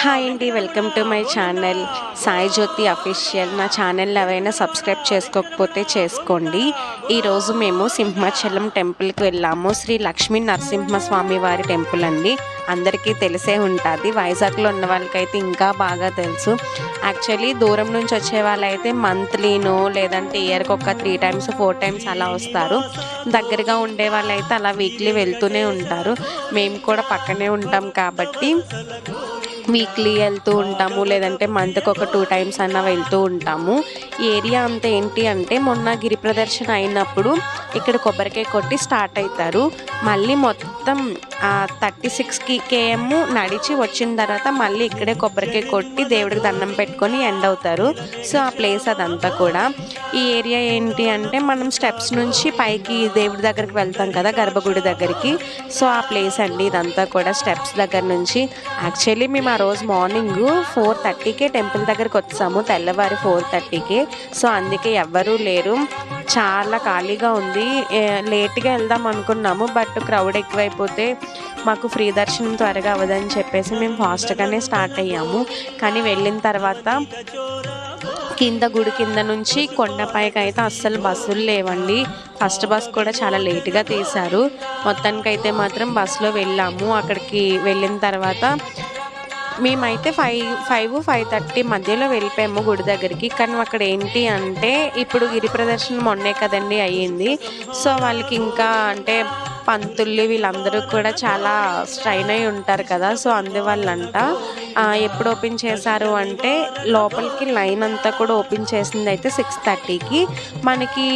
Hi అండి welcome to my channel. Sai Jyothi official. నా channel ఎవరైనా సబ్స్క్రైబ్ చేసుకోకపోతే చేసుకోండి. ఈరోజు మేము సింహాచలం టెంపుల్కి వెళ్ళాము. శ్రీ లక్ష్మీ నరసింహస్వామి వారి టెంపుల్ అండి. అందరికీ తెలిసే ఉంటుంది. వైజాగ్లో ఉన్న వాళ్ళకైతే ఇంకా బాగా తెలుసు. యాక్చువల్లీ దూరం నుంచి వచ్చే వాళ్ళైతే మంత్లీనో లేదంటే ఇయర్కి ఒక త్రీ టైమ్స్ ఫోర్ టైమ్స్ అలా వస్తారు. దగ్గరగా ఉండే వాళ్ళైతే అలా వీక్లీ వెళ్తూనే ఉంటారు. మేము కూడా పక్కనే ఉంటాం కాబట్టి వీక్లీ వెళ్తూ ఉంటాము. లేదంటే మంత్కి ఒక టూ టైమ్స్ అన్నా వెళ్తూ ఉంటాము. ఏరియా అంతా ఏంటి అంటే మొన్న గిరి ప్రదర్శన అయినప్పుడు ఇక్కడ కొబ్బరికాయ కొట్టి స్టార్ట్ అవుతారు మళ్ళీ మొత్తం థర్టీ సిక్స్కి కేఎం నడిచి వచ్చిన తర్వాత మళ్ళీ ఇక్కడే కొబ్బరికాయ కొట్టి దేవుడికి దండం పెట్టుకొని ఎండ్ అవుతారు. సో ఆ ప్లేస్ అదంతా కూడా. ఈ ఏరియా ఏంటి అంటే మనం స్టెప్స్ నుంచి పైకి దేవుడి దగ్గరికి వెళ్తాం కదా గర్భగుడి దగ్గరికి. సో ఆ ప్లేస్ అండి ఇదంతా కూడా స్టెప్స్ దగ్గర నుంచి. యాక్చువల్లీ మేము ఆ రోజు మార్నింగ్ ఫోర్ థర్టీకే టెంపుల్ దగ్గరికి వచ్చాము తెల్లవారి ఫోర్ థర్టీకి. సో అందుకే ఎవ్వరూ లేరు. చాలా ఖాళీగా ఉంది. లేట్గా వెళ్దాం అనుకున్నాము బట్ క్రౌడ్ ఎక్కువైపోతే మాకు ఫ్రీ దర్శనం త్వరగా అవ్వదని చెప్పేసి మేము ఫాస్ట్గానే స్టార్ట్ అయ్యాము. కానీ వెళ్ళిన తర్వాత కింద గుడి కింద నుంచి కొండపైకి అయితే అస్సలు బస్సులు లేవండి. ఫస్ట్ బస్ కూడా చాలా లేట్గా తీశారు. మొత్తానికి అయితే మాత్రం బస్సులో వెళ్ళాము. అక్కడికి వెళ్ళిన తర్వాత మేమైతే ఫైవ్ ఫైవ్ ఫైవ్ థర్టీ మధ్యలో వెళ్ళిపోయాము గుడి దగ్గరికి. కానీ అక్కడ ఏంటి అంటే ఇప్పుడు గిరి ప్రదర్శన మొన్నే కదండి అయ్యింది. సో వాళ్ళకి ఇంకా అంటే పంతులు వీళ్ళందరూ కూడా చాలా స్ట్రైన్ అయి ఉంటారు కదా సో అందువల్లంట ఎప్పుడు ఓపెన్ చేశారు అంటే లోపలికి లైన్ అంతా కూడా ఓపెన్ చేసింది అయితే సిక్స్ థర్టీకి. మనకి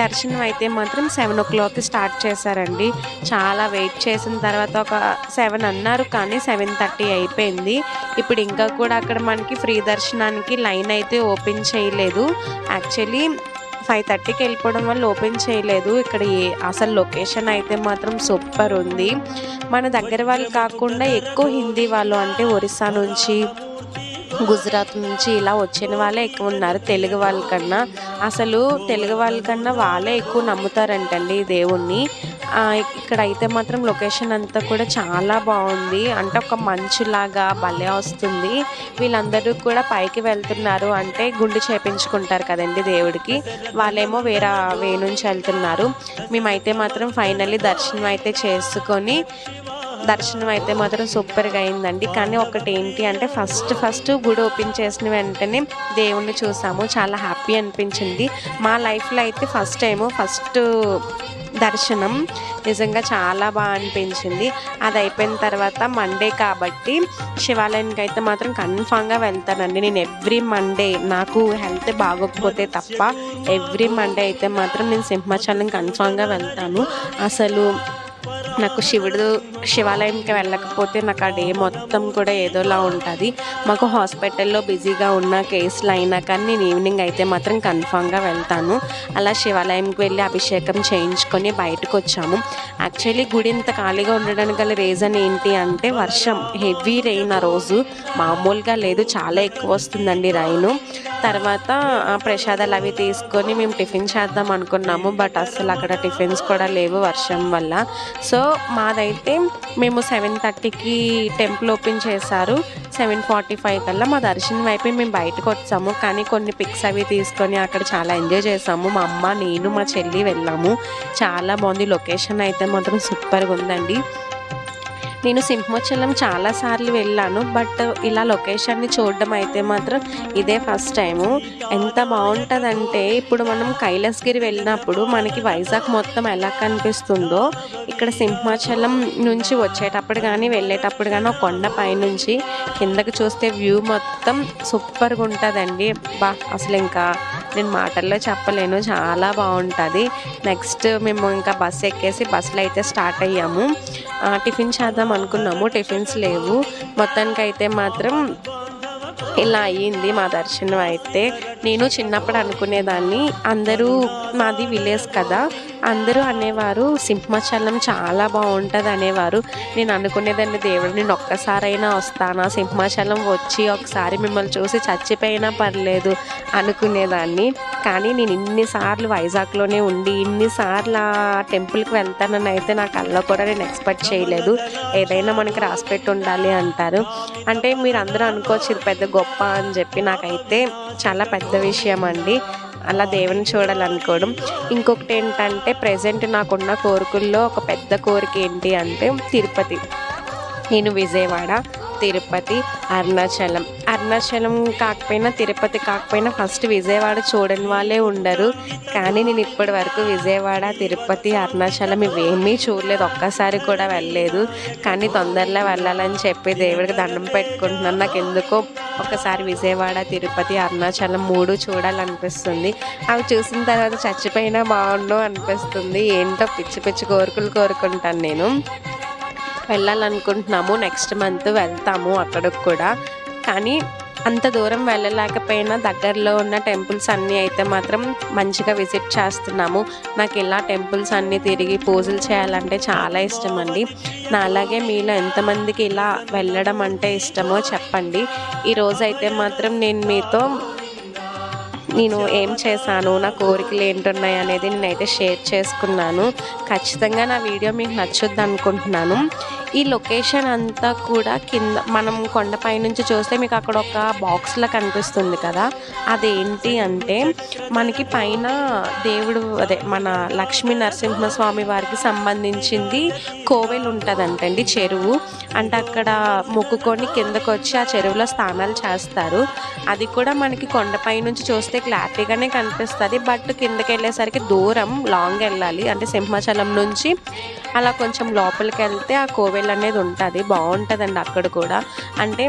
దర్శనం అయితే మాత్రం సెవెన్ ఓ క్లాక్కి స్టార్ట్ చేశారండి. చాలా వెయిట్ చేసిన తర్వాత ఒక సెవెన్ అన్నారు కానీ సెవెన్ థర్టీ అయిపోయింది. ఇప్పుడు ఇంకా కూడా అక్కడ మనకి ఫ్రీ దర్శనానికి లైన్ అయితే ఓపెన్ చేయలేదు. యాక్చువల్లీ ఫైవ్ థర్టీకి వెళ్ళిపోవడం వల్ల ఓపెన్ చేయలేదు. ఇక్కడ ఏ అసలు లొకేషన్ అయితే మాత్రం సూపర్ ఉంది. మన దగ్గర వాళ్ళు కాకుండా ఎక్కువ హిందీ వాళ్ళు అంటే ఒరిస్సా నుంచి గుజరాత్ నుంచి ఇలా వచ్చిన వాళ్ళే ఎక్కువ ఉన్నారు. తెలుగు వాళ్ళకన్నా అసలు తెలుగు వాళ్ళకన్నా వాళ్ళే ఎక్కువ నమ్ముతారంటండి దేవుణ్ణి. ఇక్కడ అయితే మాత్రం లొకేషన్ అంతా కూడా చాలా బాగుంది. అంటే ఒక మంచులాగా భలే వస్తుంది. వీళ్ళందరూ కూడా పైకి వెళ్తున్నారు. అంటే గుండు చేపించుకుంటారు కదండి దేవుడికి. వాళ్ళేమో వేరే వే నుంచి వెళ్తున్నారు. మేమైతే మాత్రం ఫైనల్లీ దర్శనం అయితే చేసుకొని దర్శనం అయితే మాత్రం సూపర్గా అయిందండి. కానీ ఒకటి ఏంటి అంటే ఫస్ట్ ఫస్ట్ గుడి ఓపెన్ చేసిన వెంటనే దేవుణ్ణి చూసాము. చాలా హ్యాపీ అనిపించింది. మా లైఫ్లో అయితే ఫస్ట్ టైము ఫస్ట్ దర్శనం నిజంగా చాలా బాగా అనిపించింది. అది అయిపోయిన తర్వాత మండే కాబట్టి శివాలయానికి అయితే మాత్రం కన్ఫామ్గా వెళ్తానండి. నేను ఎవ్రీ మండే నాకు హెల్త్ బాగోకపోతే తప్ప ఎవ్రీ మండే అయితే మాత్రం నేను సింహాచలం కన్ఫామ్గా వెళ్తాను. అసలు నాకు శివుడు శివాలయంకి వెళ్ళకపోతే నాకు ఆ డే మొత్తం కూడా ఏదోలా ఉంటుంది. మాకు హాస్పిటల్లో బిజీగా ఉన్న కేసులు అయినా కానీ నేను ఈవినింగ్ అయితే మాత్రం కన్ఫామ్గా వెళ్తాను. అలా శివాలయంకి వెళ్ళి అభిషేకం చేయించుకొని బయటకు వచ్చాము. యాక్చువల్లీ గుడి ఇంత ఖాళీగా ఉండడానికి గల రీజన్ ఏంటి అంటే వర్షం హెవీ రెయిన్ ఆ రోజు. మామూలుగా లేదు చాలా ఎక్కువ వస్తుందండి రైను. తర్వాత ఆ, ప్రసాదాలు అవి తీసుకొని మేము టిఫిన్ చేద్దాం అనుకున్నాము బట్ అసలు అక్కడ టిఫిన్స్ కూడా లేవు వర్షం వల్ల. సో మాదైతే మేము సెవెన్ థర్టీకి టెంపుల్ ఓపెన్ చేశారు. సెవెన్ ఫార్టీ ఫైవ్ కల్లా మా దర్శనం అయిపోయి మేము బయటకు వచ్చాము. కానీ కొన్ని పిక్స్ అవి తీసుకొని అక్కడ చాలా ఎంజాయ్ చేసాము మా అమ్మ నేను మా చెల్లి వెళ్ళాము. చాలా బాగుంది. లొకేషన్ అయితే మాత్రం సూపర్గా ఉందండి. నేను సింహాచలం చాలాసార్లు వెళ్ళాను బట్ ఇలా లొకేషన్ని చూడడం అయితే మాత్రం ఇదే ఫస్ట్ టైము. ఎంత బాగుంటుందంటే ఇప్పుడు మనం కైలాసగిరి వెళ్ళినప్పుడు మనకి వైజాగ్ మొత్తం ఎలా కనిపిస్తుందో ఇక్కడ సింహాచలం నుంచి వచ్చేటప్పుడు కానీ వెళ్ళేటప్పుడు కానీ ఒక కొండ పైనుంచి కిందకి చూస్తే వ్యూ మొత్తం సూపర్గా ఉంటుందండి బా అసలు ఇంకా నేను మాటల్లో చెప్పలేను. చాలా బాగుంటుంది. నెక్స్ట్ మేము ఇంకా బస్ ఎక్కేసి బస్సులో అయితే స్టార్ట్ అయ్యాము. టిఫిన్ చేద్దాం అనుకున్నాము. టిఫిన్స్ లేవు. మొత్తానికి అయితే మాత్రం ఇలా అయ్యింది మా దర్శనం అయితే. నేను చిన్నప్పుడు అనుకునేదాన్ని అందరూ మాది విలేజ్ కదా అందరూ అనేవారు సింహాచలం చాలా బాగుంటుంది అనేవారు. నేను అనుకునేదాన్ని దేవుడు నేను ఒక్కసారైనా వస్తానా సింహాచలం వచ్చి ఒకసారి మిమ్మల్ని చూసి చచ్చిపోయినా పర్లేదు అనుకునేదాన్ని. కానీ నేను ఇన్నిసార్లు వైజాగ్లోనే ఉండి ఇన్నిసార్లు ఆ టెంపుల్కి వెళ్తానని అయితే నా కళ్ళలో కూడా నేను ఎక్స్పెక్ట్ చేయలేదు. ఏదైనా మనకి రాసిపెట్టి ఉండాలి అంటారు. అంటే మీరు అందరూ అనుకోవచ్చు ఇది పెద్ద గొప్ప అని చెప్పి నాకైతే చాలా పెద్ద విషయం అండి. అలా దేవుని చూడాలనుకోవడం. ఇంకొకటి ఏంటంటే ప్రజెంట్ నాకున్న కోరికల్లో ఒక పెద్ద కోరిక ఏంటి అంటే తిరుపతి. నేను విజయవాడ. తిరుపతి అరుణాచలం. అరుణాచలం కాకపోయినా తిరుపతి కాకపోయినా ఫస్ట్ విజయవాడ చూడని వాళ్ళే ఉండరు. కానీ నేను ఇప్పటి వరకు విజయవాడ తిరుపతి అరుణాచలం ఇవేమీ చూడలేదు. ఒక్కసారి కూడా వెళ్ళలేదు. కానీ తొందరలో వెళ్ళాలని చెప్పి దేవుడికి దండం పెట్టుకుంటున్నాను. నాకు ఎందుకో ఒకసారి విజయవాడ తిరుపతి అరుణాచలం మూడు చూడాలనిపిస్తుంది. అవి చూసిన తర్వాత చచ్చిపోయినా బాగుండు అనిపిస్తుంది. ఏంటో పిచ్చి పిచ్చి కోరికలు కోరుకుంటాను నేను. వెళ్ళాలనుకుంటున్నాము నెక్స్ట్ మంత్ వెళ్తాము అక్కడికి కూడా. కానీ అంత దూరం వెళ్ళలేకపోయినా దగ్గరలో ఉన్న టెంపుల్స్ అన్నీ అయితే మాత్రం మంచిగా విజిట్ చేస్తున్నాము. నాకు ఇలా టెంపుల్స్ అన్నీ తిరిగి పూజలు చేయాలంటే చాలా ఇష్టం అండి నా అలాగే మీలో ఎంతమందికి ఇలా వెళ్ళడం అంటే ఇష్టమో చెప్పండి. ఈరోజు అయితే మాత్రం నేను మీతో నేను ఏం చేశాను నా కోరికలు ఏంటున్నాయి అనేది నేనైతే షేర్ చేసుకున్నాను. ఖచ్చితంగా నా వీడియో మీకు నచ్చుద్ది అనుకుంటున్నాను ఈ లొకేషన్ అంతా కూడా కింద మనం కొండపై నుంచి చూస్తే మీకు అక్కడ ఒక బాక్స్లా కనిపిస్తుంది కదా. అదేంటి అంటే మనకి పైన దేవుడు అదే మన లక్ష్మీ నరసింహస్వామి వారికి సంబంధించింది కోవెల్ ఉంటుందంటండి చెరువు. అంటే అక్కడ మొక్కుకొని కిందకు వచ్చి ఆ చెరువులో స్నానాలు చేస్తారు. అది కూడా మనకి కొండపై నుంచి చూస్తే క్లారిటీగానే కనిపిస్తుంది. బట్ కిందకి వెళ్ళేసరికి దూరం లాంగ్ వెళ్ళాలి. అంటే సింహాచలం నుంచి అలా కొంచెం లోపలికి వెళ్తే ఆ కోవెల్ అనేది ఉంటుంది బాగుంటుందండి అక్కడ కూడా. అంటే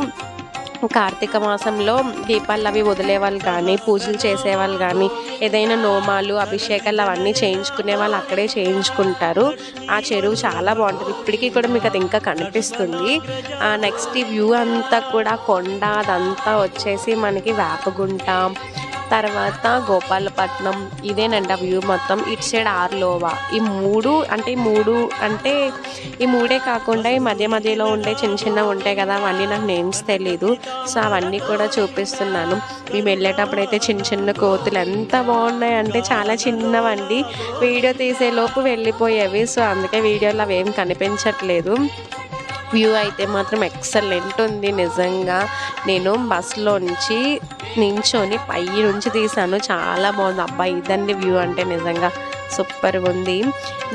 కార్తీక మాసంలో దీపాలు అవి వదిలే వాళ్ళు కానీ పూజలు చేసేవాళ్ళు కానీ ఏదైనా నోమాలు అభిషేకాలు అవన్నీ చేయించుకునే వాళ్ళు అక్కడే చేయించుకుంటారు. ఆ చెరువు చాలా బాగుంటుంది ఇప్పటికీ కూడా మీకు అది ఇంకా కనిపిస్తుంది. నెక్స్ట్ ఈ వ్యూ అంతా కూడా కొండ అదంతా వచ్చేసి మనకి వేపగుంట తర్వాత గోపాలపట్నం ఇదేనండి ఆ వ్యూ మొత్తం. ఇటు సైడ్ ఆర్లోవా. ఈ మూడు అంటే ఈ మూడు అంటే ఈ మూడే కాకుండా ఈ మధ్య మధ్యలో ఉండే చిన్న చిన్న ఉంటాయి కదా అవన్నీ నాకు నేమ్స్ తెలీదు. సో అవన్నీ కూడా చూపిస్తున్నాను. మేము వెళ్ళేటప్పుడు అయితే చిన్న చిన్న కోతులు ఎంత బాగున్నాయి అంటే చాలా చిన్నవండి. వీడియో తీసేలోపు వెళ్ళిపోయేవి. సో అందుకే వీడియోలో అవి ఏం కనిపించట్లేదు. వ్యూ అయితే మాత్రం ఎక్సలెంట్ ఉంది నిజంగా. నేను బస్సులో నుంచి నించొని పై నుంచి తీసాను. చాలా బాగుంది. అబ్బాయి ఇదండి వ్యూ అంటే నిజంగా. సూపర్ ఉంది.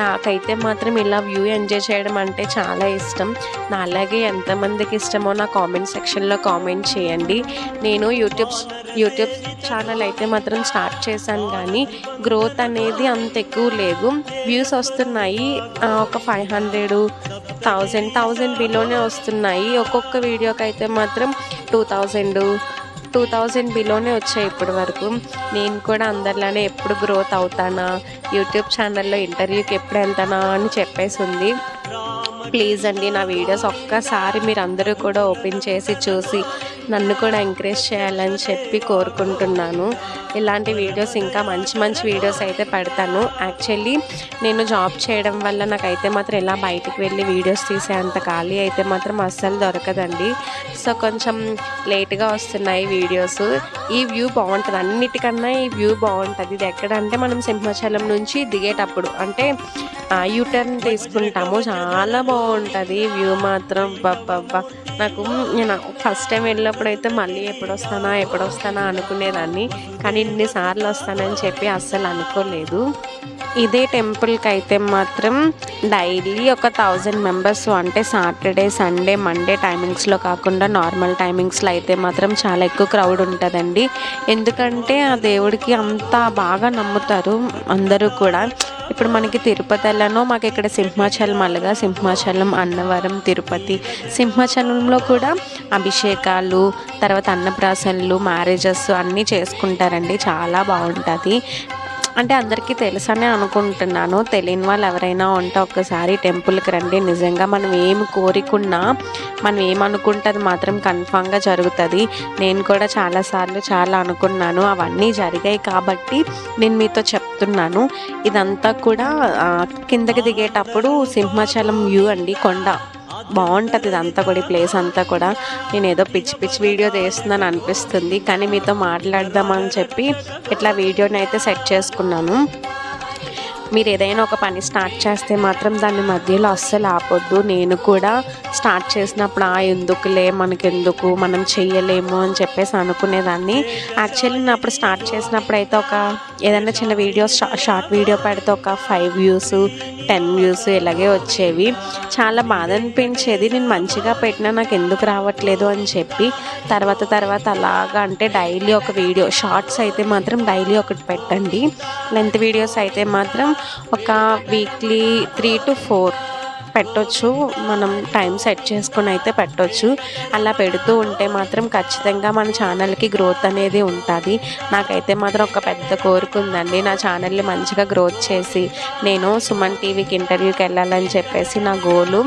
నాకైతే మాత్రం ఇలా వ్యూ ఎంజాయ్ చేయడం అంటే చాలా ఇష్టం. నా అలాగే ఎంతమందికి ఇష్టమో నా కామెంట్ సెక్షన్లో కామెంట్ చేయండి. నేను యూట్యూబ్ యూట్యూబ్ ఛానల్ అయితే మాత్రం స్టార్ట్ చేశాను కానీ గ్రోత్ అనేది అంత ఎక్కువ లేదు. వ్యూస్ వస్తున్నాయి. ఒక ఫైవ్ హండ్రెడ్ థౌజండ్ థౌజండ్ బిలోనే వస్తున్నాయి. ఒక్కొక్క వీడియోకి అయితే మాత్రం టూ థౌజండ్ టూ థౌజండ్ బిలోనే వచ్చాయి ఇప్పటి వరకు. నేను కూడా అందరిలానే ఎప్పుడు గ్రోత్ అవుతానా యూట్యూబ్ ఛానల్లో ఇంటర్వ్యూకి ఎప్పుడు వెళ్తానా అని చెప్పేసి ఉంది. ప్లీజ్ అండి నా వీడియోస్ ఒక్కసారి మీరు అందరూ కూడా ఓపెన్ చేసి చూసి నన్ను కూడా ఎంకరేజ్ చేయాలని చెప్పి కోరుకుంటున్నాను. ఇలాంటి వీడియోస్ ఇంకా మంచి మంచి వీడియోస్ అయితే పెడతాను. యాక్చువల్లీ నేను జాబ్ చేయడం వల్ల నాకైతే మాత్రం ఇలా బయటికి వెళ్ళి వీడియోస్ తీసే అంత ఖాళీ అయితే మాత్రం అస్సలు దొరకదండి. సో కొంచెం లేట్గా వస్తున్నాయి వీడియోస్ ఈ వ్యూ బాగుంటుంది. అన్నిటికన్నా ఈ వ్యూ బాగుంటుంది. ఇది ఎక్కడంటే మనం సింహాచలం నుంచి దిగేటప్పుడు అంటే యూటర్న్ తీసుకుంటాము. చాలా బాగుంటుంది వ్యూ మాత్రం. బాబా నాకు నేను ఫస్ట్ టైం వెళ్ళిన చిన్నప్పుడైతే మళ్ళీ ఎప్పుడు వస్తానా ఎప్పుడు వస్తానా అనుకునేదాన్ని. కానీ ఇన్నిసార్లు వస్తానని చెప్పి అస్సలు అనుకోలేదు. ఇదే టెంపుల్కి అయితే మాత్రం డైలీ ఒక థౌజండ్ మెంబర్స్ అంటే సాటర్డే సండే మండే టైమింగ్స్లో కాకుండా నార్మల్ టైమింగ్స్లో అయితే మాత్రం చాలా ఎక్కువ క్రౌడ్ ఉంటుందండి. ఎందుకంటే ఆ దేవుడికి అంత బాగా నమ్ముతారు అందరూ కూడా. ఇప్పుడు మనకి తిరుపతిలోనో మాకు ఇక్కడ సింహాచలం అలగా సింహాచలం అన్నవరం తిరుపతి. సింహాచలంలో కూడా అభిషేకాలు తర్వాత అన్నప్రాసనలు మ్యారేజెస్ అన్నీ చేసుకుంటారండి. చాలా బాగుంటుంది. అంటే అందరికీ తెలుసనే అనుకుంటున్నాను. తెలియని వాళ్ళు ఎవరైనా ఉంటే ఒక్కసారి టెంపుల్కి రండి. నిజంగా మనం ఏమి కోరికున్నా మనం ఏమనుకుంటే అది మాత్రం కన్ఫామ్గా జరుగుతుంది. నేను కూడా చాలాసార్లు చాలా అనుకున్నాను. అవన్నీ జరిగాయి కాబట్టి నేను మీతో చెప్తున్నాను. ఇదంతా కూడా కిందకి దిగేటప్పుడు సింహాచలం వ్యూ అండి కొండ. బాగుంటుంది ఇదంతా కూడా ఈ ప్లేస్ అంతా కూడా. నేను ఏదో పిచ్చి పిచ్చి వీడియో తీస్తున్నాను అనిపిస్తుంది. కానీ మీతో మాట్లాడదామని చెప్పి ఇట్లా వీడియోని అయితే సెట్ చేసుకున్నాను. మీరు ఏదైనా ఒక పని స్టార్ట్ చేస్తే మాత్రం దాన్ని మధ్యలో అస్సలు ఆపొద్దు. నేను కూడా స్టార్ట్ చేసినప్పుడు ఆ ఎందుకులే మనకెందుకు మనం చెయ్యలేము అని చెప్పేసి అనుకునేదాన్ని. యాక్చువల్లీ నేను అప్పుడు స్టార్ట్ చేసినప్పుడు అయితే ఒక ఏదైనా చిన్న వీడియో షార్ట్ వీడియో పెడితే ఒక ఫైవ్ వ్యూస్ టెన్ వ్యూస్ ఇలాగే వచ్చేవి. చాలా బాధ అనిపించేది. నేను మంచిగా పెట్టినా నాకు ఎందుకు రావట్లేదు అని చెప్పి. తర్వాత తర్వాత అలాగా అంటే డైలీ ఒక వీడియో షార్ట్స్ అయితే మాత్రం డైలీ ఒకటి పెట్టండి. లెంత్ వీడియోస్ అయితే మాత్రం ఒక వీక్లీ త్రీ టు ఫోర్ పెట్టొచ్చు. మనం టైం సెట్ చేసుకొని అయితే పెట్టొచ్చు. అలా పెడుతూ ఉంటే మాత్రం ఖచ్చితంగా మన ఛానల్కి గ్రోత్ అనేది ఉంటుంది. నాకైతే మాత్రం ఒక పెద్ద కోరిక ఉందండి. నా ఛానల్ని మంచిగా గ్రోత్ చేసి నేను సుమన్ టీవీకి ఇంటర్వ్యూకి వెళ్ళాలని చెప్పేసి నా గోలు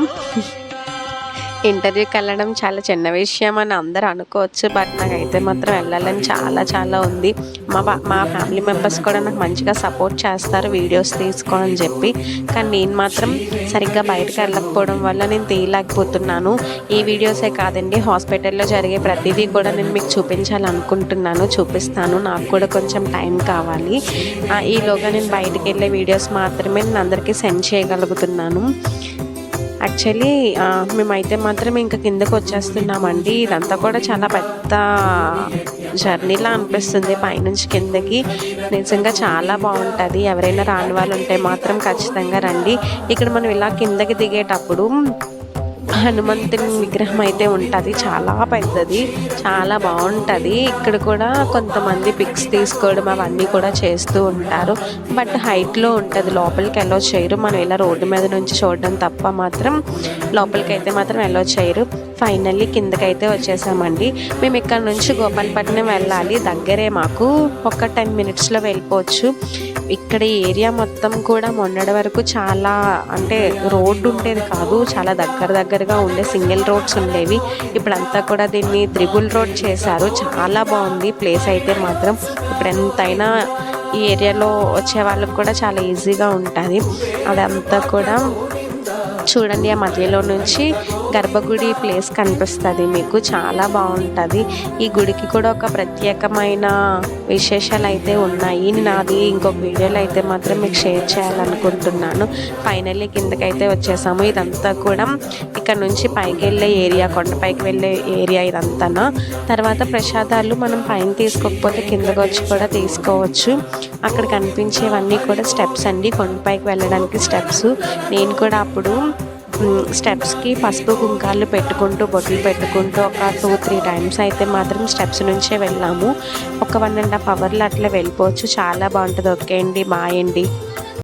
ఇంటర్వ్యూకి వెళ్ళడం చాలా చిన్న విషయం అని అందరూ అనుకోవచ్చు బట్ నాకైతే మాత్రం వెళ్ళాలని చాలా చాలా ఉంది. మా మా ఫ్యామిలీ మెంబర్స్ కూడా నాకు మంచిగా సపోర్ట్ చేస్తారు వీడియోస్ తీసుకోని చెప్పి. కానీ నేను మాత్రం సరిగ్గా బయటకు వెళ్ళకపోవడం వల్ల నేను తీయలేకపోతున్నాను. ఈ వీడియోసే కాదండి హాస్పిటల్లో జరిగే ప్రతిదీ కూడా నేను మీకు చూపించాలనుకుంటున్నాను చూపిస్తాను. నాకు కూడా కొంచెం టైం కావాలి. ఈలోగా నేను బయటకు వెళ్ళే వీడియోస్ మాత్రమే నేను అందరికీ సెండ్ చేయగలుగుతున్నాను. యాక్చువల్లీ మేమైతే మాత్రం ఇంకా కిందకు వచ్చేస్తున్నామండి. ఇదంతా కూడా చాలా పెద్ద జర్నీలా అనిపిస్తుంది పైనుంచి కిందకి. నిజంగా చాలా బాగుంటుంది. ఎవరైనా రాని వాళ్ళు ఉంటే మాత్రం ఖచ్చితంగా రండి. ఇక్కడ మనం ఇలా కిందకి దిగేటప్పుడు హనుమంతుని విగ్రహం అయితే ఉంటుంది. చాలా పెద్దది చాలా బాగుంటుంది. ఇక్కడ కూడా కొంతమంది పిక్స్ తీసుకోవడం అవన్నీ కూడా చేస్తూ ఉంటారు. బట్ హైట్లో ఉంటుంది లోపలికి వెళ్ళో చేయరు. మనం ఇలా రోడ్డు మీద నుంచి చూడడం తప్ప మాత్రం లోపలికి అయితే మాత్రం వెళ్ళో చేయరు. ఫైనల్లీ కిందకైతే వచ్చేసామండి. మేము ఇక్కడ నుంచి గోపాలపట్నం వెళ్ళాలి. దగ్గరే మాకు ఒక టెన్ మినిట్స్లో వెళ్ళిపోవచ్చు. ఇక్కడ ఈ ఏరియా మొత్తం కూడా మొన్నటి వరకు చాలా అంటే రోడ్డు ఉండేది కాదు చాలా దగ్గర దగ్గరగా ఉండే సింగిల్ రోడ్స్ ఉండేవి. ఇప్పుడంతా కూడా దీన్ని త్రిబుల్ రోడ్ చేశారు. చాలా బాగుంది ప్లేస్ అయితే మాత్రం. ఇప్పుడు ఎంతైనా ఈ ఏరియాలో వచ్చే వాళ్ళకి కూడా చాలా ఈజీగా ఉంటుంది. అదంతా కూడా చూడండి ఆ మధ్యలో నుంచి గర్భగుడి ప్లేస్ కనిపిస్తుంది. మీకు చాలా బాగుంటుంది. ఈ గుడికి కూడా ఒక ప్రత్యేకమైన విశేషాలు అయితే ఉన్నాయి. నేను అది ఇంకొక వీడియోలో అయితే మాత్రం మీకు షేర్ చేయాలనుకుంటున్నాను. ఫైనల్లీ కిందకైతే వచ్చేసాము. ఇదంతా కూడా ఇక్కడ నుంచి పైకి వెళ్ళే ఏరియా కొండపైకి వెళ్ళే ఏరియా ఇదంతా తర్వాత ప్రసాదాలు మనం పైన తీసుకోకపోతే కిందకు వచ్చి కూడా తీసుకోవచ్చు. అక్కడ కనిపించేవన్నీ కూడా స్టెప్స్ అండి. కొండపైకి వెళ్ళడానికి స్టెప్స్. నేను కూడా అప్పుడు స్టెప్స్కి పసుపు కుంకాలు పెట్టుకుంటూ బొట్లు పెట్టుకుంటూ ఒక టూ త్రీ టైమ్స్ అయితే మాత్రం స్టెప్స్ నుంచే వెళ్ళాము. ఒక వన్ అండ్ హాఫ్ అవర్లో అట్లా వెళ్ళిపోవచ్చు. చాలా బాగుంటుంది. ఓకే అండి. బాయ్ అండి.